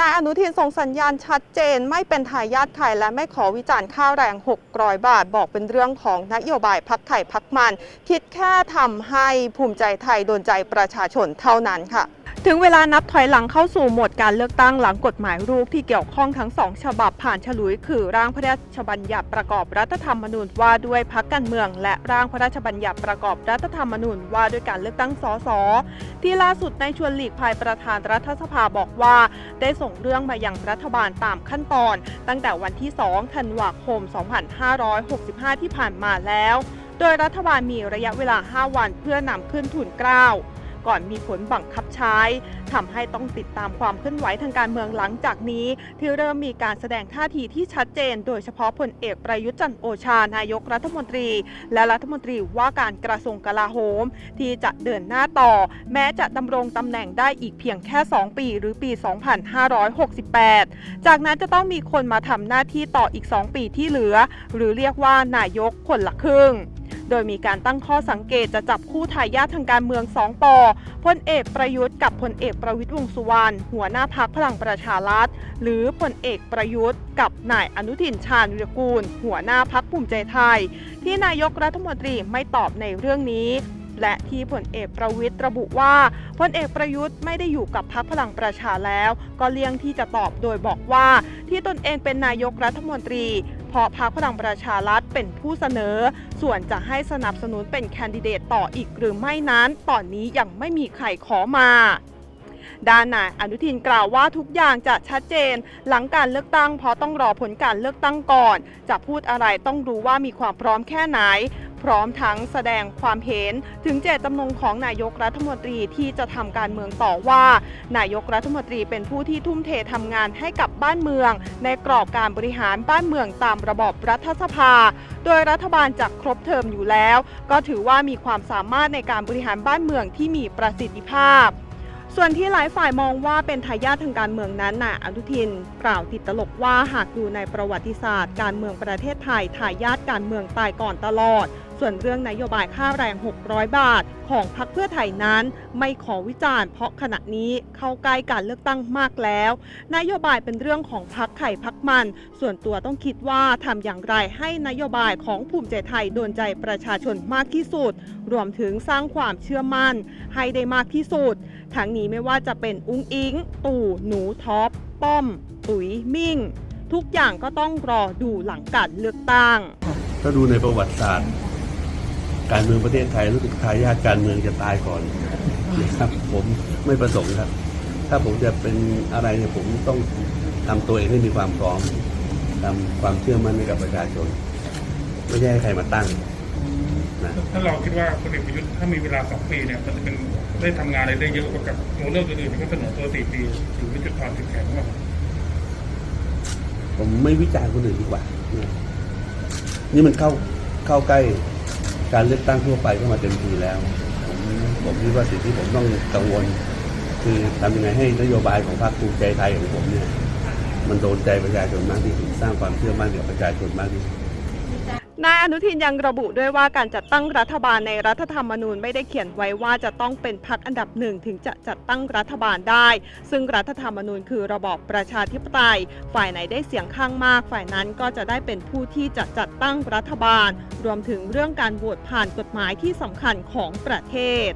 นายอนุทินส่งสัญญาณชัดเจน ไม่เป็นทายาทใครและไม่ขอวิจารณ์ค่าแรง 600 บาท บอกเป็นเรื่องของนโยบายพักไข่พักมัน คิดแค่ทำให้ภูมิใจไทยโดนใจประชาชนเท่านั้นค่ะ ถึงเวลานับถอยหลังเข้าสู่โหมดการเลือกตั้งหลังกฎหมายรูปที่เกี่ยวข้องทั้งสองฉบับผ่านฉลุย คือร่างพระราชบัญญัติประกอบรัฐธรรมนูญว่าด้วยพักการเมือง และร่างพระราชบัญญัติประกอบรัฐธรรมนูญว่าด้วยการเลือกตั้งสสที่ล่าสุดในายชวนหลีกภัยประธานรัฐสภาบอกว่าได้ส่งเรื่องมายังรัฐบาลตามขั้นตอน ตั้งแต่วันที่ 2 ธันวาคม 2565 ที่ผ่านมาแล้ว โดยรัฐบาลมีระยะเวลา 5 วันเพื่อนำขึ้นทุนเกล้า ก่อนมีผลบังคับใช้ทำให้ต้องติดตามความเคลื่อนไหวทางการเมืองหลังจากนี้ ที่เริ่มมีการแสดงท่าทีที่ชัดเจน โดยเฉพาะพลเอกประยุทธ์จันโอชานายกรัฐมนตรี และรัฐมนตรีว่าการกระทรวงกลาโหม ที่จะเดินหน้าต่อ แม้จะดำรงตำแหน่งได้อีกเพียงแค่ 2 ปี หรือปี 2568 จากนั้นจะต้องมีคนมาทำหน้าที่ต่ออีก 2 ปีที่เหลือ หรือเรียกว่านายกคนละครึ่ง โดยมีการตั้งข้อสังเกตจะจับคู่ทายาททางการเมืองสองปอพลเอกประยุทธ์กับพลเอกประวิตรวงษ์สุวรรณหัวหน้าพักพลังประชารัฐ หรือพลเอกประยุทธ์กับนายอนุทินชาญวิรกูล หัวหน้าพักภูมิใจไทย ที่นายกรัฐมนตรีไม่ตอบในเรื่องนี้และที่พลเอกประวิตรระบุว่าพลเอกประยุทธ์ไม่ได้อยู่กับพักพลังประชาแล้ว ก็เลี่ยงที่จะตอบโดยบอกว่า ที่ตนเองเป็นนายกรัฐมนตรี เพราะพรรคพลังประชารัฐเป็นผู้เสนอ ส่วนจะให้สนับสนุนเป็นแคนดิเดตต่ออีกหรือไม่นั้น ตอนนี้ยังไม่มีใครขอมาด้านนายอนุทินกล่าวว่าทุกอย่างจะชัดเจน หลังการเลือกตั้งเพราะต้องรอผลการเลือกตั้งก่อน จะพูดอะไรต้องรู้ว่ามีความพร้อมแค่ไหน พร้อมทั้งแสดงความเห็นถึงเจตจำนงของนายกรัฐมนตรีที่จะทำการเมืองต่อว่า นายกรัฐมนตรีเป็นผู้ที่ทุ่มเททำงานให้กับบ้านเมือง ในกรอบการบริหารบ้านเมืองตามระบอบรัฐสภา โดยรัฐบาลจะครบเทอมอยู่แล้ว ก็ถือว่ามีความสามารถในการบริหารบ้านเมืองที่มีประสิทธิภาพ ส่วนที่หลายฝ่ายมองว่าเป็นทายาททางการเมืองนั้นน่ะอนุทิน กล่าวติดตลกว่าหากดูในประวัติศาสตร์ การเมืองประเทศไทยทายาทการเมืองตายก่อนตลอด ส่วนเรื่องนโยบายค่าแรง 600 บาท ของพรรคเพื่อไทยนั้น ไม่ขอวิจารณ์เพราะขณะนี้เข้าใกล้การเลือกตั้งมากแล้ว นโยบายเป็นเรื่องของพรรคไข่พักมัน ส่วนตัวต้องคิดว่าทำอย่างไรให้นโยบายของภูมิใจไทยโดนใจประชาชนมากที่สุด รวมถึงสร้างความเชื่อมั่น ให้ได้มากที่สุด ทั้งนี้ไม่ว่าจะเป็นอุ้งอิง ตู่หนูท็อป ป้อม ตุ๋ยมิ่ง ทุกอย่างก็ต้องรอดูหลังการเลือกตั้ง ถ้าดูในประวัติศาสตร์ การเมืองประเทศไทยรู้สึกทายาทการเมืองจะตายก่อนนะครับผมไม่ประสงค์ครับ ถ้าผมจะเป็นอะไรเนี่ยผมต้องทำตัวเองให้มีความพร้อมทำความเชื่อมั่นให้กับประชาชน ไม่ใช่ให้ใครมาตั้งนะถ้าเราคิดว่าพลเอกประยุทธ์ถ้ามีเวลาสองปีเนี่ยมันจะเป็นได้ทำงานอะไรได้เยอะกว่ากับตัวเลือกอื่นๆที่เขาเสนอตัวสี่ปีถือเป็นจุดอ่อนจุดแข็งว่าผมไม่วิจารณ์คนอื่นดีกว่านะนี่มันเข้าเข้าใกล้ การเลือกตั้งทั่วไปก็มาเต็มทีแล้ว ผมผมคิดว่าสิ่งที่ผมต้องกังวล คือทำยังไงให้นโยบายของพรรคภูมิใจไทยของผมเนี่ยมันโดนใจประชาชนมากที่สุดสร้างความเชื่อมั่นกับประชาชนมากที่สุด นายอนุทินยังระบุด้วยว่าการจัดตั้งรัฐบาลในรัฐธรรมนูญไม่ได้เขียนไว้ว่าจะต้องเป็นพรรคอันดับหนึ่งถึงจะจัดตั้งรัฐบาลได้ ซึ่งรัฐธรรมนูญคือระบอบประชาธิปไตย ฝ่ายไหนได้เสียงข้างมาก ฝ่ายนั้นก็จะได้เป็นผู้ที่จะจัดตั้งรัฐบาล รวมถึงเรื่องการโหวตผ่านกฎหมายที่สำคัญของประเทศ